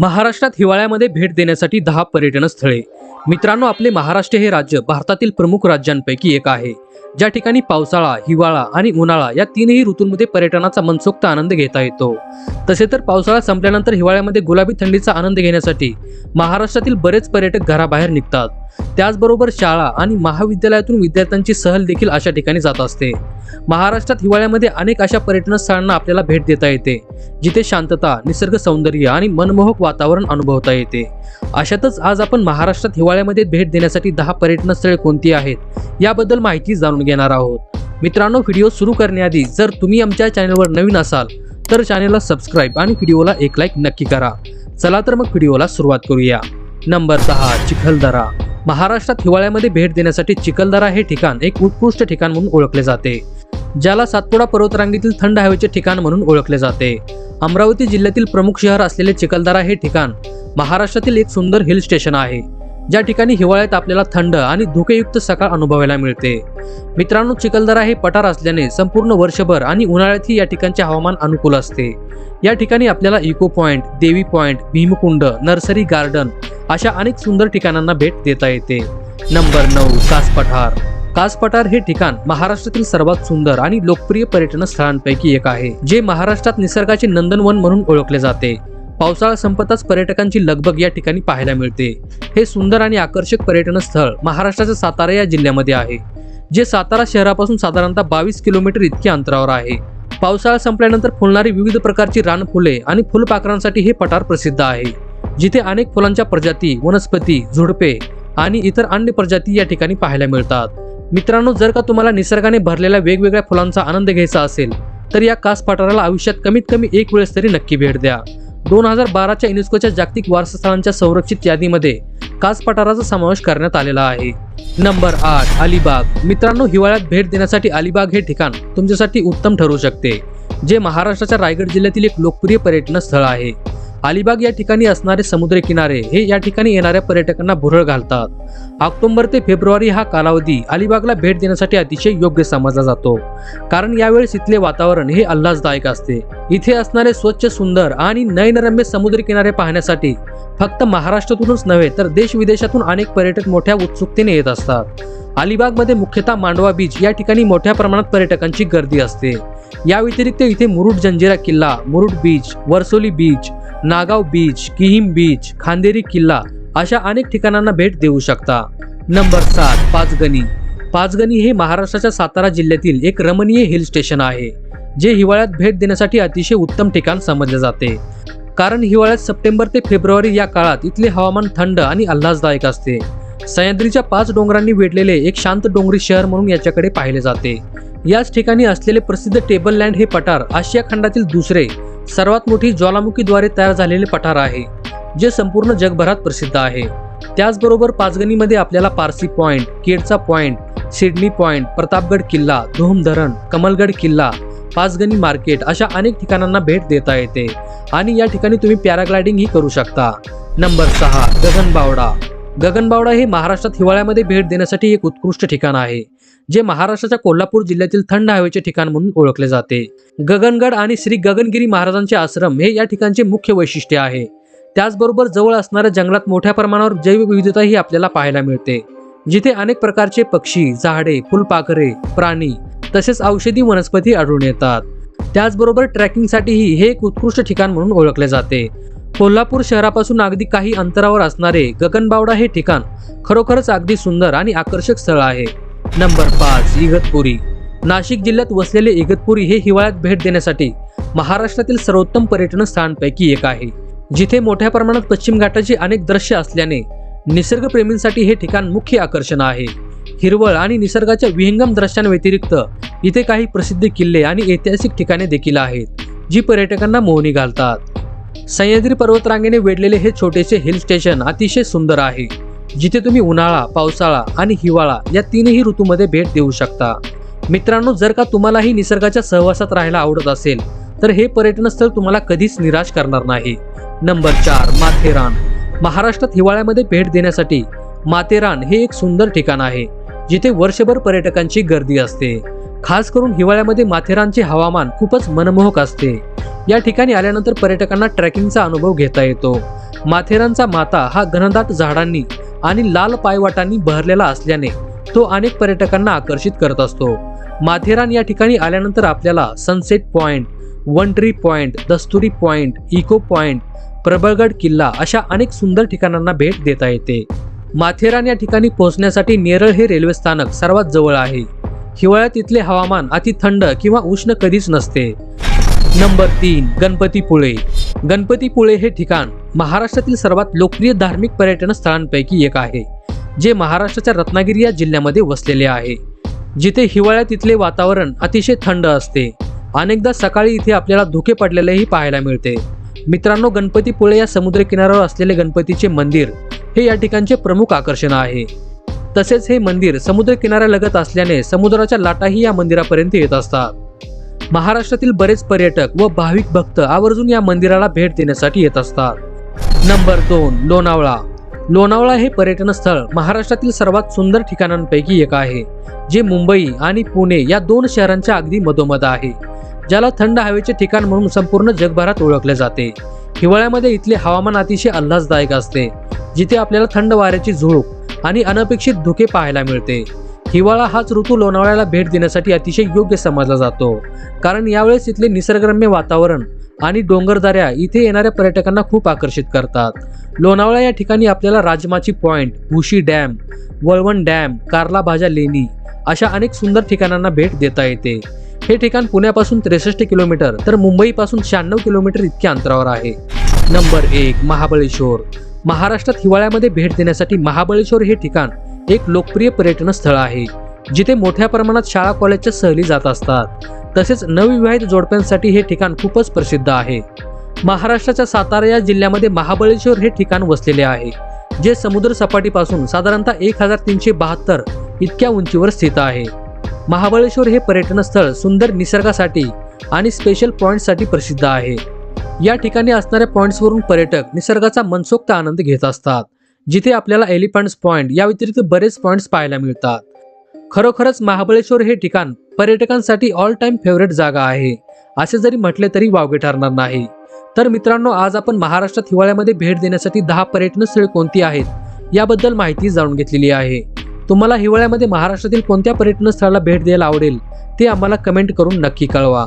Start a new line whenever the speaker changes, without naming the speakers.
महाराष्ट्रात हिवाळ्यामध्ये भेट देण्यासाठी दहा पर्यटन स्थळे मित्रांनो आपले महाराष्ट्र हे राज्य भारतातील प्रमुख राज्यांपैकी एक आहे. ज्या ठिकाणी पावसाळा हिवाळा आणि उन्हाळा या तीनही ऋतूंमध्ये पर्यटनाचा मनसोक्त आनंद घेता येतो. तसे तर पावसाळा संपल्यानंतर हिवाळ्यामध्ये गुलाबी थंडीचा आनंद घेण्यासाठी महाराष्ट्रातील बरेच पर्यटक घराबाहेर निघतात. त्याचबरोबर शाळा आणि महाविद्यालयातून विद्यार्थ्यांची सहल देखील अशा ठिकाणी जात असते. महाराष्ट्रात हिवाळ्यामध्ये अनेक अशा पर्यटन स्थळांना आपल्याला भेट देता येते जिथे शांतता निसर्ग सौंदर्य आणि मनमोहक वातावरण अनुभवता येते. अशातच आज आपण महाराष्ट्रात हिवाळ्यामध्ये भेट देण्यासाठी दहा पर्यटन स्थळे कोणती आहेत याबद्दल माहिती जाणून घेणार आहोत. मित्रांनो व्हिडिओ सुरू करण्याआधी जर तुम्ही आमच्या चॅनलवर नवीन असाल तर चॅनलला सबस्क्राईब आणि व्हिडिओला एक लाईक नक्की करा. चला तर मग व्हिडिओला सुरुवात करूया. नंबर सहा चिखलदरा. महाराष्ट्रात हिवाळ्यामध्ये भेट देण्यासाठी चिखलदरा हे ठिकाण एक उत्कृष्ट ठिकाण म्हणून ओळखले जाते ज्याला सातपुडा पर्वतरांगेतील थंड हवेचे ठिकाण म्हणून ओळखले जाते. अमरावती जिल्ह्यातील प्रमुख शहर असलेले चिखलदरा हे ठिकाण महाराष्ट्रातील एक सुंदर हिल स्टेशन आहे. ज्या ठिकाणी हिवाळ्यात आपल्याला थंड आणि धुकेयुक्त सकाळ अनुभवायला मिळते. मित्रांनो चिखलदरा हे पठार असल्याने संपूर्ण वर्षभर आणि उन्हाळ्यातही या ठिकाणचे हवामान अनुकूल असते. या ठिकाणी आपल्याला echo point Devi point Bhimkund nursery garden अशा अनेक सुंदर ठिकाणांना भेट देता येते. नंबर नऊ कास पठार. कास पठार हे ठिकाण महाराष्ट्रातील सर्वात सुंदर आणि लोकप्रिय पर्यटन स्थळांपैकी एक आहे जे महाराष्ट्रात निसर्गाचे नंदनवन म्हणून ओळखले जाते. पावसाळा संपताच पर्यटकांची लगबग या ठिकाणी पाहायला मिळते. हे सुंदर आणि आकर्षक पर्यटन स्थळ महाराष्ट्राच्या सातारा या जिल्ह्यामध्ये आहे जे सातारा शहरापासून साधारणतः बावीस किलोमीटर इतक्या अंतरावर आहे. पावसाळा संपल्यानंतर फुलणारी विविध प्रकारची रानफुले आणि फुलपाखरांसाठी हे पठार प्रसिद्ध आहे जिथे अनेक फुलांच्या प्रजाती वनस्पती झुडपे आणि इतर अन्य प्रजाती या ठिकाणी पाहायला मिळतात. मित्रांनो जर का तुम्हाला निसर्गाने भरलेल्या वेगवेगळ्या फुलांचा आनंद घ्यायचा असेल तर या कास पठाराला आयुष्यात कमीत कमी एक वेळेस तरी नक्की भेट द्या. दोन हजार बाराच्या युनेस्कोच्या जागतिक वारसास्थळांच्या संरक्षित यादीमध्ये कास पठाराचा समावेश करण्यात आलेला आहे. नंबर आठ अलिबाग. मित्रांनो हिवाळ्यात भेट देण्यासाठी अलिबाग हे ठिकाण तुमच्यासाठी उत्तम ठरू शकते जे महाराष्ट्राच्या रायगड जिल्ह्यातील एक लोकप्रिय पर्यटन स्थळ आहे. अलिबाग या ठिकाणी असणारे समुद्र किनारे हे या ठिकाणी येणाऱ्या पर्यटकांना भुरळ घालतात. ऑक्टोबर ते फेब्रुवारी हा कालावधी अलिबागला भेट देण्यासाठी अतिशय योग्य समजला जातो. कारण यावेळेस इथले वातावरण हे आल्हाददायक असते. इथे असणारे स्वच्छ सुंदर आणि नयनरम्य समुद्र किनारे पाहण्यासाठी फक्त महाराष्ट्रातूनच नव्हे तर देश विदेशातून अनेक पर्यटक मोठ्या उत्सुकतेने येत असतात. अलिबागमध्ये मुख्यतः मांडवा बीच या ठिकाणी मोठ्या प्रमाणात पर्यटकांची गर्दी असते. या व्यतिरिक्त इथे मुरुड जंजिरा किल्ला Murud beach Varsoli beach Nagaon beach Kihim beach Khanderi किल्ला अशा अनेक ठिकाणांना भेट देऊ शकता. नंबर सात पाचगणी. पाचगणी हे महाराष्ट्राच्या सातारा जिल्ह्यातील एक रमणीय हिल स्टेशन आहे जे हिवाळ्यात भेट देण्यासाठी अतिशय उत्तम ठिकाण समजले जाते. कारण हिवाळ्यात सप्टेंबर ते फेब्रुवारी या काळात इथले हवामान थंड आणि आल्हाददायक असते. सह्याद्रीच्या पाच डोंगरांनी वेढलेले एक शांत डोंगरी शहर म्हणून याच्याकडे पाहिले जाते. याच ठिकाणी असलेले प्रसिद्ध टेबल लँड हे पठार आशिया खंडातील दुसरे सर्वात मोठी ज्वालामुखीद्वारे तयार झालेले पठार आहे जे संपूर्ण जगभरात प्रसिद्ध आहे. त्याचबरोबर पाचगणीमध्ये आपल्याला पारसी पॉइंट केडचा पॉइंट सिडनी पॉइंट प्रतापगड किल्ला धोम धरण कमलगड किल्ला पाचगणी मार्केट अशा अनेक ठिकाणांना भेट देता येते. आणि या ठिकाणी तुम्ही पॅराग्लायडिंग ही करू शकता. नंबर सहा गगनबावडा. गगनबावडा हे महाराष्ट्रात हिवाळ्यामध्ये भेट देण्यासाठी एक उत्कृष्ट ठिकाण आहे. जे महाराष्ट्राच्या कोल्हापूर जिल्ह्यातील थंड हवेचे ठिकाण म्हणून ओळखले जाते. गगनगड आणि श्री गगनगिरी महाराजांचे आश्रम हे या ठिकाणचे मुख्य वैशिष्ट्य आहे. त्याचबरोबर जवळ असणाऱ्या जंगलात मोठ्या प्रमाणावर जैवविविधताही आपल्याला पाहायला मिळते. जिथे अनेक प्रकारचे पक्षी झाडे फुलपाखरे प्राणी तसेच औषधी वनस्पती आढळून येतात. त्याचबरोबर ट्रॅकिंगसाठीही हे एक उत्कृष्ट ठिकाण म्हणून ओळखले जाते. कोल्हापूर शहरापासून अगदी काही अंतरावर असणारे गगनबावडा हे ठिकाण खरोखरच अगदी सुंदर आणि आकर्षक स्थळ आहे. नंबर पाच इगतपुरी. नाशिक जिल्ह्यात वसलेले इगतपुरी हे हिवाळ्यात भेट देण्यासाठी महाराष्ट्रातील सर्वोत्तम पर्यटन स्थानपैकी एक आहे. जिथे मोठ्या प्रमाणात पश्चिम घाटाची अनेक दृश्य असल्याने निसर्गप्रेमींसाठी हे ठिकाण मुख्य आकर्षण आहे. हिरवळ आणि निसर्गाच्या विहंगम दृश्यांव्यतिरिक्त इथे काही प्रसिद्ध किल्ले आणि ऐतिहासिक ठिकाणे देखील आहेत जी पर्यटकांना मोहनी घालतात. सह्याद्री पर्वतरांगेने वेढलेले हे छोटेसे हिल स्टेशन अतिशय सुंदर आहे. जिथे तुम्ही उन्हाळा पावसाळा आणि हिवाळा या तीनही ऋतूमध्ये भेट देऊ शकता. मित्रांनो जर का तुम्हालाही निसर्गाच्या सहवासात राहायला आवडत असेल तर हे पर्यटन स्थळ तुम्हाला कधीच निराश करणार नाही. नंबर चार माथेरान. महाराष्ट्रात हिवाळ्यामध्ये भेट देण्यासाठी माथेरान हे एक सुंदर ठिकाण आहे जिथे वर्षभर पर्यटकांची गर्दी असते. खास करून हिवाळ्यामध्ये माथेरानचे हवामान खूपच मनमोहक असते. या ठिकाणी आल्यानंतर पर्यटकांना ट्रॅकिंगचा अनुभव घेता येतो. माथेरानचा माता हा घनदाट झाडांनी आणि लाल पायवाटांनी बहरलेला असल्याने तो अनेक पर्यटकांना आकर्षित करत असतो. माथेरान या ठिकाणी आल्यानंतर आपल्याला sunset point one tree point Dasturi point echo point Prabalgad किल्ला अशा अनेक सुंदर ठिकाणांना भेट देता येते. माथेरान या ठिकाणी पोहोचण्यासाठी नेरळ हे रेल्वे स्थानक सर्वात जवळ आहे. हिवाळ्यात इथले हवामान अति थंड किंवा उष्ण कधीच नसते. नंबर तीन गणपतीपुळे गणपतीपुळे हे ठिकाण महाराष्ट्रातील सर्वात लोकप्रिय धार्मिक पर्यटन स्थळांपैकी एक आहे जे महाराष्ट्राच्या रत्नागिरी या जिल्ह्यामध्ये वसलेले आहे. जिथे हिवाळ्यात इथले वातावरण अतिशय थंड असते. अनेकदा सकाळी इथे आपल्याला धुके पडलेलेही पाहायला मिळते. मित्रांनो गणपतीपुळे या समुद्र किनाऱ्यावर असलेले गणपतीचे मंदिर हे या ठिकाणचे प्रमुख आकर्षण आहे. तसेच हे मंदिर समुद्र किनाऱ्यालगत असल्याने समुद्राच्या लाटाही या मंदिरापर्यंत येत असतात. महाराष्ट्रातील बरेच पर्यटक व भाविक भक्त आवर्जून या मंदिराला भेट देण्यासाठी येत असतात. नंबर दोन लोणावळा. लोणावळा हे पर्यटन स्थळ महाराष्ट्रातील सर्वात सुंदर ठिकाणांपैकी एक आहे जे मुंबई आणि पुणे या दोन शहरांच्या अगदी मधोमध आहे ज्याला थंड हवेचे ठिकाण म्हणून संपूर्ण जगभरात ओळखले जाते. हिवाळ्यामध्ये इथले हवामान अतिशय आल्हाददायक असते जिथे आपल्याला थंड वाऱ्याची झुळूक आणि अनपेक्षित धुके पाहायला मिळते. हिवाळा हाच ऋतू लोणावळ्याला भेट देण्यासाठी अतिशय योग्य समजला जातो. कारण यावेळेस इथले निसर्गरम्य वातावरण आणि डोंगरदऱ्या इथे येणाऱ्या पर्यटकांना खूप आकर्षित करतात. लोणावळा या ठिकाणी आपल्याला Rajmachi point Bhushi dam Valvan dam Karla Bhaja लेणी अशा अनेक सुंदर ठिकाणांना भेट देता येते. हे ठिकाण पुण्यापासून त्रेसष्ट किलोमीटर तर मुंबईपासून शहाण्णव किलोमीटर इतक्या अंतरावर आहे. नंबर एक महाबळेश्वर. महाराष्ट्रात हिवाळ्यामध्ये भेट देण्यासाठी महाबळेश्वर हे ठिकाण एक लोकप्रिय पर्यटन स्थळ आहे जिथे मोठ्या प्रमाणात शाळा कॉलेजच्या सहली जात असतात. तसेच नवविवाहित जोडप्यांसाठी हे ठिकाण खूपच प्रसिद्ध आहे. महाराष्ट्राच्या सातारा या जिल्ह्यामध्ये महाबळेश्वर हे ठिकाण वसलेले आहे जे समुद्र सपाटीपासून साधारणतः एक हजार तीनशे बहात्तर इतक्या उंचीवर स्थित आहे. महाबळेश्वर हे पर्यटन स्थळ सुंदर निसर्गासाठी आणि स्पेशल पॉईंटसाठी प्रसिद्ध आहे. या ठिकाणी असणाऱ्या पॉईंट्सवरून पर्यटक निसर्गाचा मनसोक्त आनंद घेत असतात. जिथे आपल्याला एलिफंट्स पॉइंट या व्यतिरिक्त बरेच पॉइंट्स पाहायला मिळतात. खरोखरच महाबळेश्वर हे ठिकाण पर्यटकांसाठी ऑल टाइम फेवरेट जागा आहे. असे जरी म्हटले तरी वावगे ठरणार नाही. तर मित्रांनो आज आपण महाराष्ट्रात हिवाळ्यामध्ये भेट देण्यासाठी दहा पर्यटन स्थळे कोणती आहेत याबद्दल माहिती जाणून घेतलेली आहे. तुम्हाला हिवाळ्यामध्ये महाराष्ट्रातील कोणत्या पर्यटन स्थळाला भेट द्यायला आवडेल ते आम्हाला कमेंट करून नक्की कळवा.